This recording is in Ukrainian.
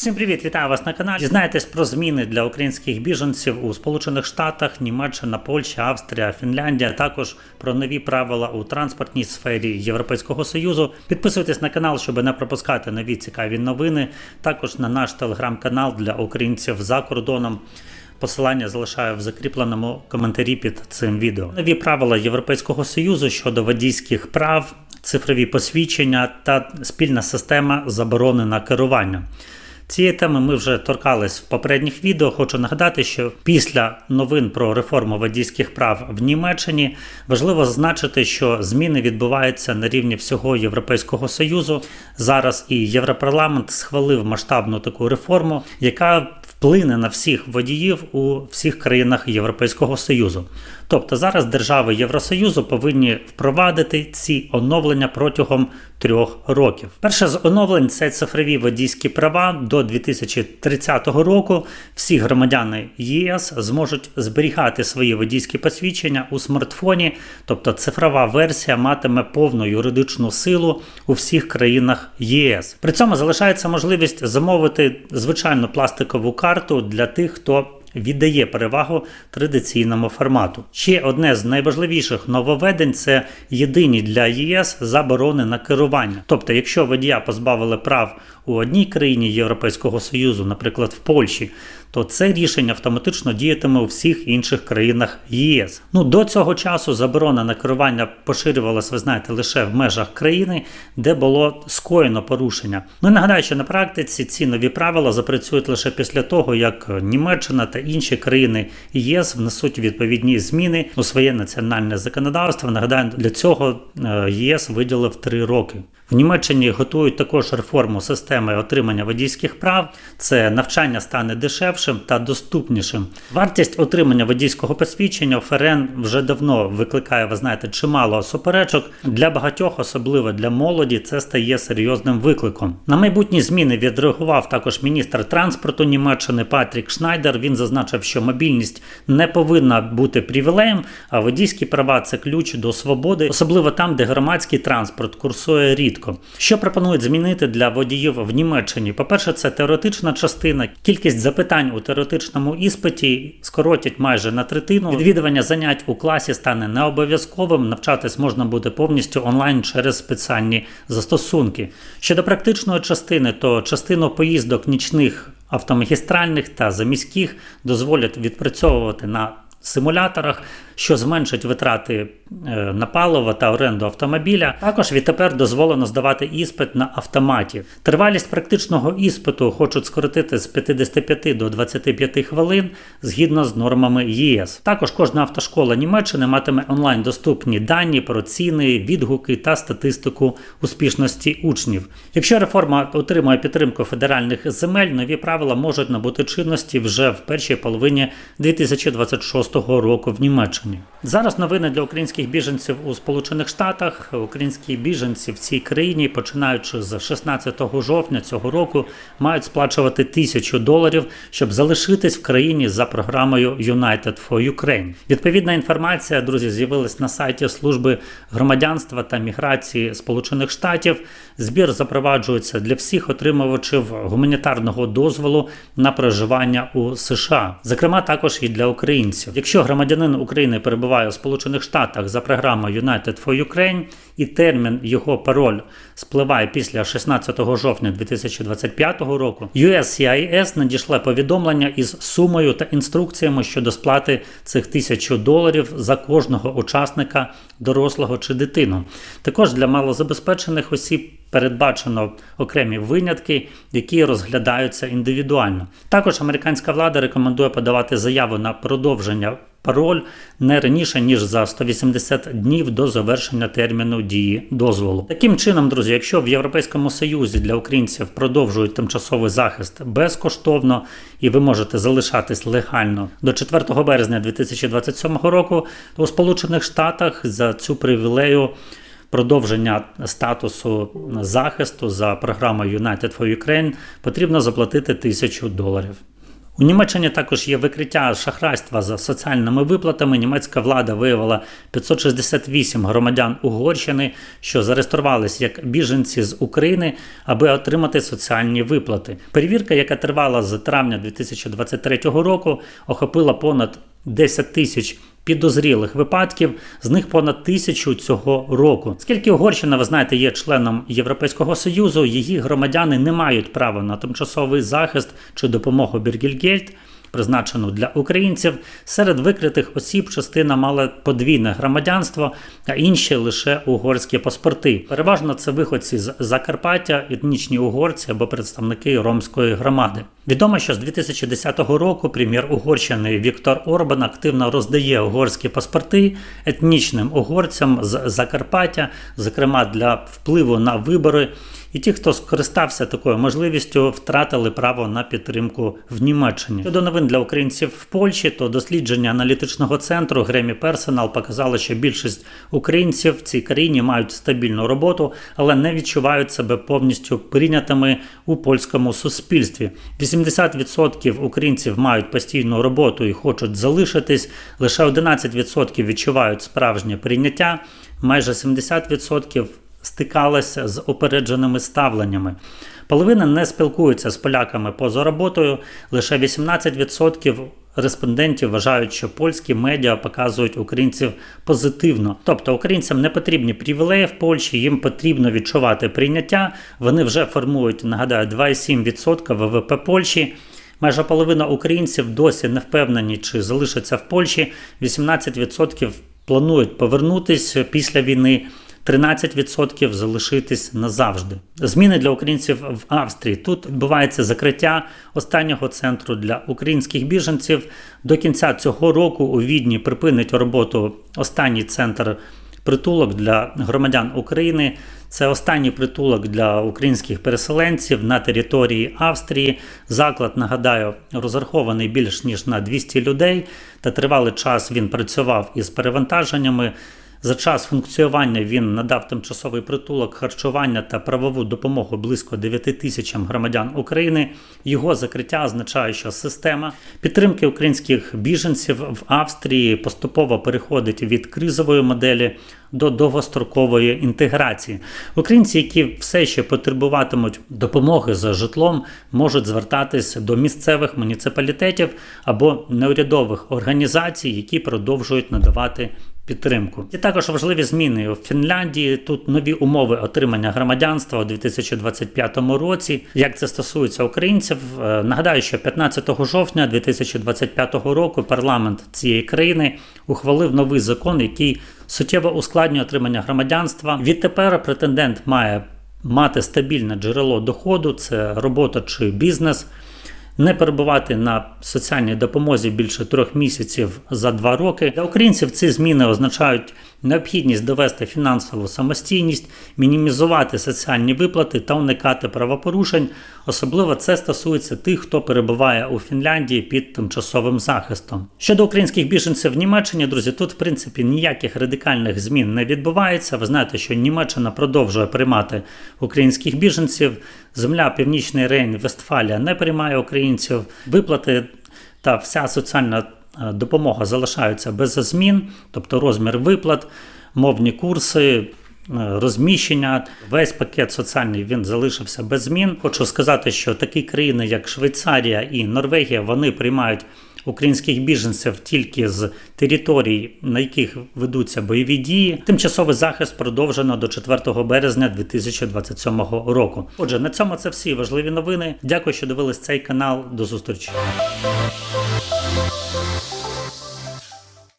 Всім привіт, вітаю вас на каналі. Дізнаєтесь про зміни для українських біженців у Сполучених Штатах, Німеччина, Польща, Австрія, Фінляндія. Також про нові правила у транспортній сфері Європейського союзу. Підписуйтесь на канал, щоб не пропускати нові цікаві новини. Також на наш телеграм-канал для українців за кордоном. Посилання залишаю в закріпленому коментарі під цим відео. Нові правила Європейського союзу щодо водійських прав, цифрові посвідчення та спільна система заборони на керування. Цієї теми ми вже торкались в попередніх відео. Хочу нагадати, що після новин про реформу водійських прав в Німеччині важливо зазначити, що зміни відбуваються на рівні всього Європейського союзу. Зараз і Європарламент схвалив масштабну таку реформу, яка вплине на всіх водіїв у всіх країнах Європейського союзу. Тобто зараз держави Євросоюзу повинні впровадити ці оновлення протягом трьох років. Перше з оновлень це цифрові водійські права до 2030 року. Всі громадяни ЄС зможуть зберігати свої водійські посвідчення у смартфоні, тобто цифрова версія матиме повну юридичну силу у всіх країнах ЄС. При цьому залишається можливість замовити звичайну пластикову карту для тих, хто віддає перевагу традиційному формату. Ще одне з найважливіших нововведень це єдині для ЄС заборони на керування. Тобто, якщо водія позбавили прав у одній країні Європейського Союзу, наприклад, в Польщі, то це рішення автоматично діятиме у всіх інших країнах ЄС. Ну до цього часу заборона на керування поширювалася, ви знаєте, лише в межах країни, де було скоєно порушення. Ну нагадаю, що на практиці ці нові правила запрацюють лише після того, як Німеччина та інші країни ЄС внесуть відповідні зміни у своє національне законодавство. Нагадаю, для цього е, ЄС виділив три роки. В Німеччині готують також реформу системи отримання водійських прав. Це навчання стане дешевшим та доступнішим. Вартість отримання водійського посвідчення ФРН вже давно викликає, ви знаєте, чимало суперечок. Для багатьох, особливо для молоді, це стає серйозним викликом. На майбутні зміни відреагував також міністр транспорту Німеччини Патрік Шнайдер. Він зазначив, що мобільність не повинна бути привілеєм, а водійські права це ключ до свободи, особливо там, де громадський транспорт курсує рідко. Що пропонують змінити для водіїв в Німеччині? По-перше, це теоретична частина. Кількість запитань у теоретичному іспиті скоротять майже на третину. Відвідування занять у класі стане не обов'язковим. Навчатись можна буде повністю онлайн через спеціальні застосунки. Щодо практичної частини, то частину поїздок нічних автомагістральних та заміських дозволять відпрацьовувати на симуляторах, що зменшить витрати на паливо та оренду автомобіля. Також відтепер дозволено здавати іспит на автоматі. Тривалість практичного іспиту хочуть скоротити з 55 до 25 хвилин згідно з нормами ЄС. Також кожна автошкола Німеччини матиме онлайн доступні дані про ціни, відгуки та статистику успішності учнів. Якщо реформа отримує підтримку федеральних земель, нові правила можуть набути чинності вже в першій половині 2026 року в Німеччині. Зараз новини для українських біженців у Сполучених Штатах. Українські біженці в цій країні, починаючи з 16 жовтня цього року, мають сплачувати тисячу доларів, щоб залишитись в країні за програмою United for Ukraine. Відповідна інформація, друзі, з'явилась на сайті служби громадянства та міграції Сполучених Штатів. Збір запроваджується для всіх отримувачів гуманітарного дозволу на проживання у США, зокрема також і для українців. Якщо громадянин України перебуває у Сполучених Штатах за програмою United for Ukraine і термін його пароль спливає після 16 жовтня 2025 року, USCIS надійшле повідомлення із сумою та інструкціями щодо сплати цих тисячу доларів за кожного учасника дорослого чи дитину. Також для малозабезпечених осіб. Передбачено окремі винятки, які розглядаються індивідуально. Також американська влада рекомендує подавати заяву на продовження пароль не раніше ніж за 180 днів до завершення терміну дії дозволу. Таким чином, друзі, якщо в Європейському Союзі для українців продовжують тимчасовий захист безкоштовно і ви можете залишатись легально до 4 березня 2027 року, то у Сполучених Штатах за цю привілею продовження статусу захисту за програмою United for Ukraine потрібно заплатити тисячу доларів. У Німеччині також є викриття шахрайства за соціальними виплатами. Німецька влада виявила 568 громадян Угорщини, що зареєструвалися як біженці з України, аби отримати соціальні виплати. Перевірка, яка тривала з травня 2023 року, охопила понад 10 тисяч підозрілих випадків, з них понад тисячу цього року. Скільки Угорщина, ви знаєте, є членом Європейського союзу, її громадяни не мають права на тимчасовий захист чи допомогу Біргельгельд, призначену для українців. Серед викритих осіб частина мала подвійне громадянство, а інші лише угорські паспорти. Переважно це виходці з Закарпаття, етнічні угорці або представники ромської громади. Відомо, що з 2010 року прем'єр Угорщини Віктор Орбан активно роздає угорські паспорти етнічним угорцям з Закарпаття, зокрема для впливу на вибори. І ті, хто скористався такою можливістю, втратили право на підтримку в Німеччині. Щодо новин для українців в Польщі, то дослідження аналітичного центру Гремі Персонал показало, що більшість українців в цій країні мають стабільну роботу, але не відчувають себе повністю прийнятими у польському суспільстві. 80% українців мають постійну роботу і хочуть залишитись. Лише 11% відчувають справжнє прийняття. Майже 70% стикалися з упередженими ставленнями. Половина не спілкується з поляками поза роботою, лише 18% респондентів вважають, що польські медіа показують українців позитивно. Тобто українцям не потрібні привілеї в Польщі, їм потрібно відчувати прийняття. Вони вже формують, нагадаю, 2,7% ВВП Польщі. Майже половина українців досі не впевнені, чи залишаться в Польщі. 18% планують повернутися після війни. 13% залишитись назавжди. Зміни для українців в Австрії. Тут відбувається закриття останнього центру для українських біженців. До кінця цього року у Відні припинить роботу останній центр притулок для громадян України. Це останній притулок для українських переселенців на території Австрії. Заклад, нагадаю, розрахований більш ніж на 200 людей, та тривалий час він працював із перевантаженнями. За час функціонування він надав тимчасовий притулок, харчування та правову допомогу близько 9 тисячам громадян України. Його закриття означає, що система підтримки українських біженців в Австрії поступово переходить від кризової моделі до довгострокової інтеграції. Українці, які все ще потребуватимуть допомоги за житлом, можуть звертатися до місцевих муніципалітетів або неурядових організацій, які продовжують надавати підтримку. І також важливі зміни у Фінляндії. Тут нові умови отримання громадянства у 2025 році. Як це стосується українців, Е, нагадаю, що 15 жовтня 2025 року парламент цієї країни ухвалив новий закон, який суттєво ускладнює отримання громадянства. Відтепер претендент має мати стабільне джерело доходу, це робота чи бізнес не перебувати на соціальній допомозі більше трьох місяців за два роки. Для українців ці зміни означають необхідність довести фінансову самостійність, мінімізувати соціальні виплати та уникати правопорушень. Особливо це стосується тих, хто перебуває у Фінляндії під тимчасовим захистом. Щодо українських біженців в Німеччині, друзі, тут в принципі ніяких радикальних змін не відбувається. Ви знаєте, що Німеччина продовжує приймати українських біженців. Земля Північний Рейн, Вестфалія не приймає українців. Виплати та вся соціальна допомога залишаються без змін, тобто розмір виплат, мовні курси. е, Розміщення, весь пакет соціальний він залишився без змін. Хочу сказати, що такі країни, як Швейцарія і Норвегія, вони приймають українських біженців тільки з територій, на яких ведуться бойові дії. Тимчасовий захист продовжено до 4 березня 2027 року. Отже, на цьому це всі важливі новини. Дякую, що дивились цей канал. До зустрічі.